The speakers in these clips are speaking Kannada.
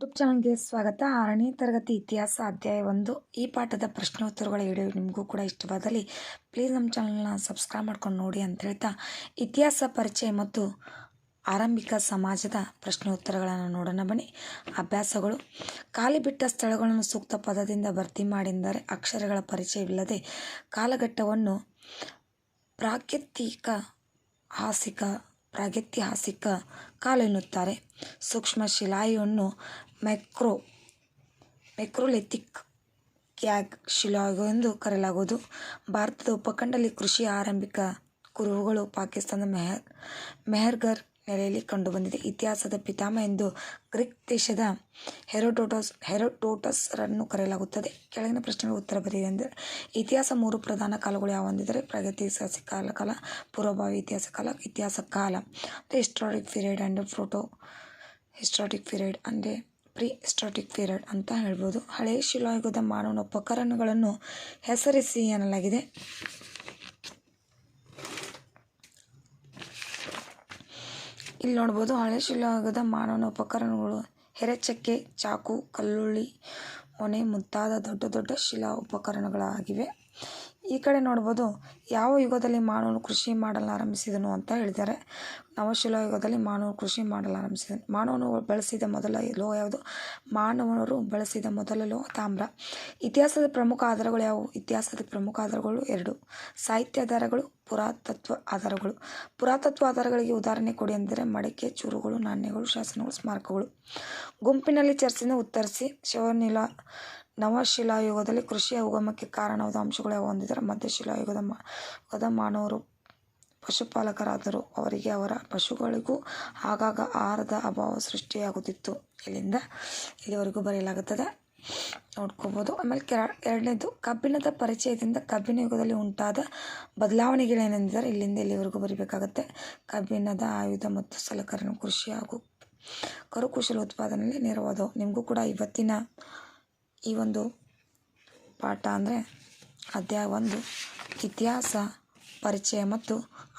ಯೂಟ್ಯೂಬ್ ಚಾನಲ್ಗೆ ಸ್ವಾಗತ. ಆರನೇ ತರಗತಿ ಇತಿಹಾಸ ಅಧ್ಯಾಯ ಒಂದು. ಈ ಪಾಠದ ಪ್ರಶ್ನೋತ್ತರಗಳ ವಿಡಿಯೋ ನಿಮಗೂ ಕೂಡ ಇಷ್ಟವಾದಲ್ಲಿ ಪ್ಲೀಸ್ ನಮ್ಮ ಚಾನಲ್ನ ಸಬ್ಸ್ಕ್ರೈಬ್ ಮಾಡ್ಕೊಂಡು ನೋಡಿ ಅಂತ ಹೇಳ್ತಾ ಇತಿಹಾಸ ಪರಿಚಯ ಮತ್ತು ಆರಂಭಿಕ ಸಮಾಜದ ಪ್ರಶ್ನೋತ್ತರಗಳನ್ನು ನೋಡೋಣ ಬನ್ನಿ. ಅಭ್ಯಾಸಗಳು. ಖಾಲಿ ಬಿಟ್ಟ ಸ್ಥಳಗಳನ್ನು ಸೂಕ್ತ ಪದದಿಂದ ಭರ್ತಿ ಮಾಡಿದರೆ ಅಕ್ಷರಗಳ ಪರಿಚಯವಿಲ್ಲದೆ ಕಾಲಘಟ್ಟವನ್ನು ಪ್ರಾಕೃತಿಕ ಹಾಸಿಕ ಪ್ರಾಗೈತಿಹಾಸಿಕ ಕಾಲ ಎನ್ನುತ್ತಾರೆ ಸೂಕ್ಷ್ಮ ಶಿಲಾಯುವನ್ನು ಮೈಕ್ರೋ ಮೈಕ್ರೋಲಿಥಿಕ್ ಕ್ಯಾಗ್ ಶಿಲಾಯು ಎಂದು ಕರೆಯಲಾಗುವುದು. ಭಾರತದ ಉಪಖಂಡದಲ್ಲಿ ಕೃಷಿ ಆರಂಭಿಕ ಕುರುಹುಗಳು ಪಾಕಿಸ್ತಾನದ ಮೆಹರ್ ಮೆಹರ್ಗರ್ ನೆಲೆಯಲ್ಲಿ ಕಂಡುಬಂದಿದೆ. ಇತಿಹಾಸದ ಪಿತಾಮಹ ಎಂದು ಗ್ರೀಕ್ ದೇಶದ ಹೆರೋಟೋಟಸ್ ಹೆರೋಟೋಟಸ್ರನ್ನು ಕರೆಯಲಾಗುತ್ತದೆ. ಕೆಳಗಿನ ಪ್ರಶ್ನೆಗೆ ಉತ್ತರ ಬರೆಯಿರಿ ಅಂದರೆ, ಇತಿಹಾಸ ಮೂರು ಪ್ರಧಾನ ಕಾಲಗಳು ಯಾವೊಂದಿದ್ದರೆ ಪ್ರಗತಿ ಕಾಲ ಕಾಲ, ಪೂರ್ವಭಾವಿ ಇತಿಹಾಸ ಕಾಲ ಇತಿಹಾಸ ಕಾಲ. ಅಂದರೆ historic period and protohistoric period ಅಂದರೆ ಪ್ರೀ ಹಿಸ್ಟಾರಿಕ್ ಪೀರಿಯಡ್ ಅಂತ ಹೇಳ್ಬೋದು. ಹಳೆಯ ಶಿಲಾಯುಗದ ಮಾನವನ ಉಪಕರಣಗಳನ್ನು ಹೆಸರಿಸಿ ಎನ್ನಲಾಗಿದೆ. ಇಲ್ಲಿ ನೋಡ್ಬೋದು ಹಳೆ ಶಿಲಾಯುಗದ ಮಾನವನ ಉಪಕರಣಗಳು. ಹೆರೆಚಕ್ಕೆ, ಚಾಕು, ಕಲ್ಲುಳ್ಳಿ, ಮೊನೆ ಮುಂತಾದ ದೊಡ್ಡ ದೊಡ್ಡ ಶಿಲಾ ಉಪಕರಣಗಳಾಗಿವೆ. ಈ ಕಡೆ ನೋಡ್ಬೋದು ಯಾವ ಯುಗದಲ್ಲಿ ಮಾನವನು ಕೃಷಿ ಮಾಡಲು ಆರಂಭಿಸಿದನು ಅಂತ ಹೇಳಿದ್ದಾರೆ. ನವಶಿಲಾಯುಗದಲ್ಲಿ ಮಾನವನು ಕೃಷಿ ಮಾಡಲು ಆರಂಭಿಸಿದನು ಮಾನವನು ಬಳಸಿದ ಮೊದಲ ಲೋಹ ಯಾವುದು? ಮಾನವನರು ಬಳಸಿದ ಮೊದಲ ಲೋಹ ತಾಮ್ರ. ಇತಿಹಾಸದ ಪ್ರಮುಖ ಆಧಾರಗಳು ಯಾವುವು? ಇತಿಹಾಸದ ಪ್ರಮುಖ ಆಧಾರಗಳು ಎರಡು. ಸಾಹಿತ್ಯ ಆಧಾರಗಳು, ಪುರಾತತ್ವ ಆಧಾರಗಳು. ಪುರಾತತ್ವ ಆಧಾರಗಳಿಗೆ ಉದಾಹರಣೆ ಕೊಡಿ ಅಂದರೆ ಮಡಿಕೆ, ಚೂರುಗಳು, ನಾಣ್ಯಗಳು, ಶಾಸನಗಳು, ಸ್ಮಾರಕಗಳು. ಗುಂಪಿನಲ್ಲಿ ಚರ್ಚೆಯನ್ನು ಉತ್ತರಿಸಿ, ಶಿವನಿಲ ನವಶಿಲಾಯುಗದಲ್ಲಿ ಕೃಷಿಯ ಉಗಮಕ್ಕೆ ಕಾರಣವಾದ ಅಂಶಗಳು ಯಾವುವು ಅಂದಿದ್ದಾರೆ ಮಧ್ಯಶಿಲಾಯುಗದ ಯುಗದ ಮಾನವರು, ಪಶುಪಾಲಕರಾದರು. ಅವರಿಗೆ ಅವರ ಪಶುಗಳಿಗೂ ಆಗಾಗ ಆಹಾರದ ಅಭಾವ ಸೃಷ್ಟಿಯಾಗುತ್ತಿತ್ತು. ಇಲ್ಲಿಂದ ಇಲ್ಲಿವರೆಗೂ ಬರೆಯಲಾಗುತ್ತದೆ. ನೋಡ್ಕೋಬೋದು. ಆಮೇಲೆ ಕೆರ, ಎರಡನೇದು, ಕಬ್ಬಿಣದ ಪರಿಚಯದಿಂದ ಕಬ್ಬಿಣ ಯುಗದಲ್ಲಿ ಉಂಟಾದ ಬದಲಾವಣೆಗಳೇನೆಂದರೆ ಇಲ್ಲಿಂದ ಇಲ್ಲಿವರೆಗೂ ಬರೀಬೇಕಾಗತ್ತೆ. ಕಬ್ಬಿಣದ ಆಯುಧ ಮತ್ತು ಸಲಕರಣೆ ಕೃಷಿ ಹಾಗೂ ಕರುಕುಶಲ ಉತ್ಪಾದನೆಯಲ್ಲಿ ನೆರವಾದವು. ನಿಮಗೂ ಕೂಡ ಇವತ್ತಿನ ಈ ಒಂದು ಪಾಠ ಅಂದರೆ ಅಧ್ಯಾಯ ಒಂದು, ಇತಿಹಾಸ, ಪರಿಚಯ ಮತ್ತು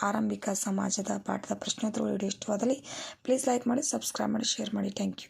ಆರಂಭಿಕ ಸಮಾಜದ ಪಾಠದ ಪ್ರಶ್ನೋತ್ತರಗಳು ವಿಡಿಯೋ ಇಷ್ಟವಾದಲ್ಲಿ ಪ್ಲೀಸ್ ಲೈಕ್ ಮಾಡಿ ಸಬ್ಸ್ಕ್ರೈಬ್ ಮಾಡಿ ಶೇರ್ ಮಾಡಿ. Thank you